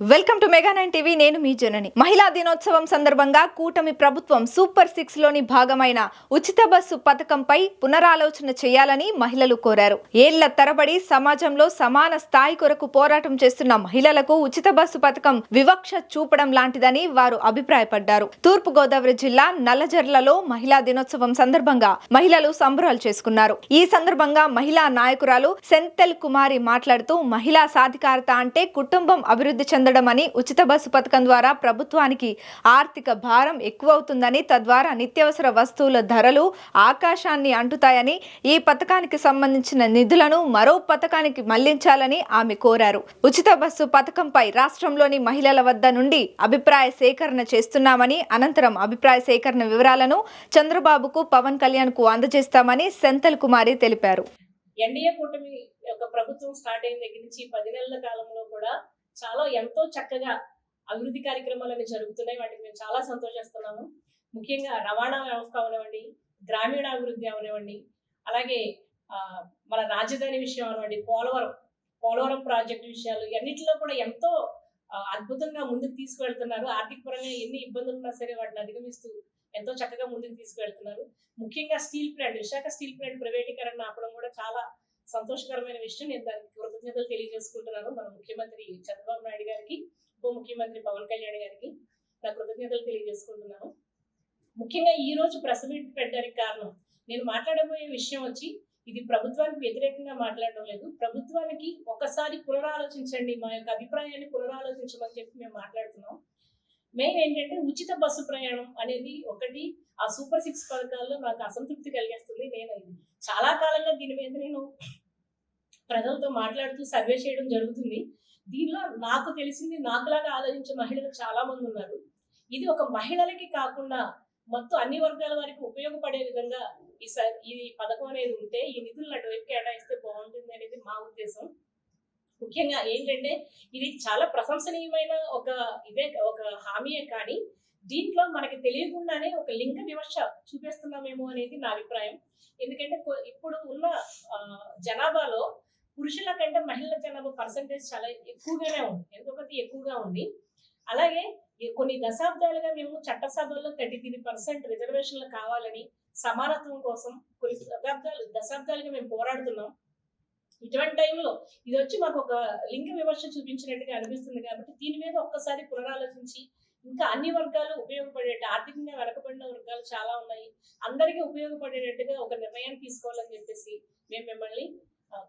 Welcome to mega nine TV నేను మీ జనని. మహిళా దినోత్సవం సందర్భంగా కూటమి ప్రభుత్వం సూపర్ సిక్స్లోని భాగమైన ఉచిత బస్సు పథకంపై పునరాలోచన చేయాలని మహిళలు కోరారు. ఏళ్ళ తరబడి సమాజంలో సమాన స్థాయి కొరకు పోరాటం చేస్తున్న మహిళలకు ఉచిత బస్సు పథకం వివక్ష చూపడం లాంటిదని వారు అభిప్రాయపడ్డారు. తూర్పు గోదావరి జిల్లా నల్లజర్లలో మహిళా దినోత్సవం సందర్భంగా మహిళలు సంబరాలు చేసుకున్నారు. ఈ సందర్భంగా మహిళా నాయకురాలు సెంతెల్ కుమారి మాట్లాడుతూ మహిళా సాధికారత అంటే కుటుంబం అభివృద్ధి పొందడమని ఉచిత బస్సు పథకం ద్వారా ప్రభుత్వానికి ఆర్థిక భారం ఎక్కువవుతుందని తద్వారా నిత్యావసర వస్తువుల ధరలు ఆకాశాన్ని అంటుతాయని ఈ పథకానికి సంబంధించిన నిధులను మరో పథకానికి మళ్ళించాలని ఆమె కోరారు. ఉచిత బస్సు పథకంపై రాష్ట్రంలోని మహిళల వద్ద నుండి అభిప్రాయ సేకరణ చేస్తున్నామని అనంతరం అభిప్రాయ సేకరణ వివరాలను చంద్రబాబుకు పవన్ కళ్యాణ్కు అందజేస్తామని సెంతల్ కుమారి తెలిపారు. ఎన్డీఏ కూటమి యొక్క ప్రభుత్వం స్టార్ట్ అయిన దగ్గర నుంచి పది నెలల కాలంలో కూడా చాలా ఎంతో చక్కగా అభివృద్ధి కార్యక్రమాలు జరుగుతున్నాయి. వాటికి మేము చాలా సంతోషిస్తున్నాము. ముఖ్యంగా రవాణా వ్యవస్థ అవనివ్వండి గ్రామీణ అభివృద్ధి అవనివ్వండి అలాగే ఆ, మన రాజధాని విషయం అవనివ్వండి పోలవరం పోలవరం ప్రాజెక్టు విషయాలు ఇవన్నిటిలో కూడా ఎంతో అద్భుతంగా ముందుకు తీసుకువెళ్తున్నారు. ఆర్థిక పరంగా ఎన్ని ఇబ్బందులు ఉన్నా సరే వాటిని అధిగమిస్తూ ఎంతో చక్కగా ముందుకు తీసుకువెళ్తున్నారు. ముఖ్యంగా steel plant Visakha steel plant ప్రైవేటీకరణ ఆపడం కూడా చాలా సంతోషకరమైన విషయం. నేను దానికి కృతజ్ఞతలు తెలియజేసుకుంటున్నాను మన ముఖ్యమంత్రి చంద్రబాబు నాయుడు గారికి ఉప ముఖ్యమంత్రి పవన్ కళ్యాణ్ గారికి. నా కృతజ్ఞతలు తెలియజేసుకుంటున్నాను. ముఖ్యంగా ఈ రోజు ప్రెస్ మీట్ పెట్టడానికి కారణం నేను మాట్లాడబోయే విషయం వచ్చి ఇది ప్రభుత్వానికి వ్యతిరేకంగా మాట్లాడడం లేదు. ప్రభుత్వానికి ఒకసారి పునరాలోచించండి మా యొక్క అభిప్రాయాన్ని పునరాలోచించమని చెప్పి మేము మాట్లాడుతున్నాం. మెయిన్ ఏంటంటే ఉచిత బస్సు ప్రయాణం అనేది ఒకటి. ఆ సూపర్ సిక్స్ పథకాల్లో నాకు అసంతృప్తి కలిగేస్తుంది నేను చాలా కాలంగా దీని మీద నేను ప్రజలతో మాట్లాడుతూ సర్వే చేయడం జరుగుతుంది. దీనిలో నాకు తెలిసింది నాకులాగా ఆలోచించే మహిళలు చాలా మంది ఉన్నారు. ఇది ఒక మహిళలకి కాకుండా మొత్తం అన్ని వర్గాల వారికి ఉపయోగపడే విధంగా ఈ స ఈ పథకం అనేది ఉంటే ఈ నిధులను అటువైపు కేటాయిస్తే బాగుంటుంది అనేది మా ఉద్దేశం. ముఖ్యంగా ఏంటంటే ఇది చాలా ప్రశంసనీయమైన ఒక ఇదే ఒక హామీయే కానీ దీంట్లో మనకి తెలియకుండానే ఒక లింగ వివక్ష చూపిస్తున్నామేమో అనేది నా అభిప్రాయం. ఎందుకంటే ఇప్పుడు ఉన్న జనాభాలో పురుషుల కంటే మహిళల జనాభా పర్సంటేజ్ చాలా ఎక్కువగానే ఉంది. ఎందుకంటే ఎక్కువగా ఉంది. అలాగే కొన్ని దశాబ్దాలుగా మేము చట్టసభల్లో థర్టీ త్రీ పర్సెంట్ రిజర్వేషన్లు కావాలని సమానత్వం కోసం కొన్ని దశాబ్దాలు దశాబ్దాలుగా మేము పోరాడుతున్నాం. ఇటువంటి టైంలో ఇది వచ్చి మాకు ఒక లింగ విమర్శ చూపించినట్టుగా అనిపిస్తుంది కాబట్టి దీని మీద ఒక్కసారి పునరాలోచించి ఇంకా అన్ని వర్గాలు ఉపయోగపడేట్టు ఆర్థికంగా వెనకబడిన వర్గాలు చాలా ఉన్నాయి. అందరికీ ఉపయోగపడేటట్టుగా ఒక నిర్ణయాన్ని తీసుకోవాలని చెప్పేసి మేము మిమ్మల్ని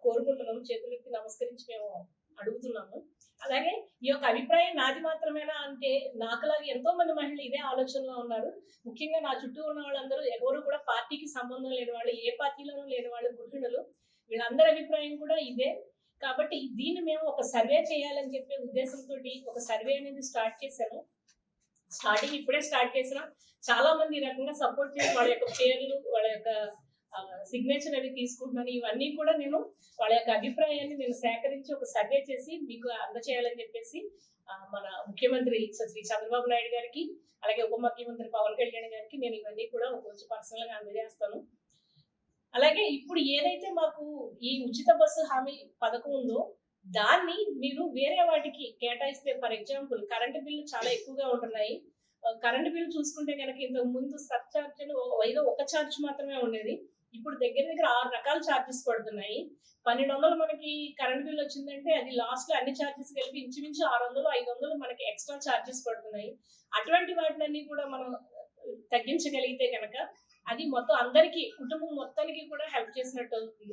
కోరుకుంటున్నాము. చేతులకి నమస్కరించి మేము అడుగుతున్నాము. అలాగే ఈ యొక్క అభిప్రాయం నాది మాత్రమేనా అంటే నాకులాగా ఎంతో మంది మహిళలు ఇదే ఆలోచనలో ఉన్నారు. ముఖ్యంగా నా చుట్టూ ఉన్న వాళ్ళందరూ ఎవరు కూడా పార్టీకి సంబంధం లేని వాళ్ళు ఏ పార్టీలోనూ లేని వాళ్ళు గృహిణులు. వీళ్ళందరి అభిప్రాయం కూడా ఇదే. కాబట్టి దీన్ని మేము ఒక సర్వే చేయాలని చెప్పే ఉద్దేశంతో ఒక సర్వే అనేది స్టార్ట్ చేశాను. స్టార్టింగ్ ఇప్పుడే స్టార్ట్ చేసిన. చాలా మంది ఈ రకంగా సపోర్ట్ చేసి వాళ్ళ యొక్క పేర్లు వాళ్ళ యొక్క సిగ్నేచర్ అవి తీసుకుంటున్నాను. ఇవన్నీ కూడా నేను వాళ్ళ యొక్క అభిప్రాయాన్ని నేను సేకరించి ఒక సర్వే చేసి మీకు అందచేయాలని చెప్పేసి మన ముఖ్యమంత్రి శ్రీ చంద్రబాబు నాయుడు గారికి అలాగే ఉప ముఖ్యమంత్రి పవన్ కళ్యాణ్ గారికి నేను ఇవన్నీ కూడా ఒక రోజు పర్సనల్గా అందజేస్తాను. అలాగే ఇప్పుడు ఏదైతే మాకు ఈ ఉచిత బస్సు హామీ పథకం ఉందో దాన్ని మీరు వేరే వాటికి కేటాయిస్తే ఫర్ ఎగ్జాంపుల్ కరెంటు బిల్లు చాలా ఎక్కువగా ఉంటున్నాయి. కరెంటు బిల్లు చూసుకుంటే కనుక ఇంతకు ముందు సబ్ ఛార్జీలు ఏదో ఒక ఛార్జ్ మాత్రమే ఉండేది. ఇప్పుడు దగ్గర దగ్గర ఆరు రకాల ఛార్జెస్ పడుతున్నాయి. పన్నెండు వందలు మనకి కరెంట్ బిల్ వచ్చిందంటే అది లాస్ట్లో అన్ని ఛార్జెస్ కలిపి ఇంచుమించు ఆరు వందలు ఐదు వందలు మనకి ఎక్స్ట్రా ఛార్జెస్ పడుతున్నాయి. అటువంటి వాటినన్నీ కూడా మనం తగ్గించగలిగితే కనుక అది మొత్తం అందరికీ కుటుంబం మొత్తానికి కూడా హెల్ప్ చేసినట్టు అవుతుంది.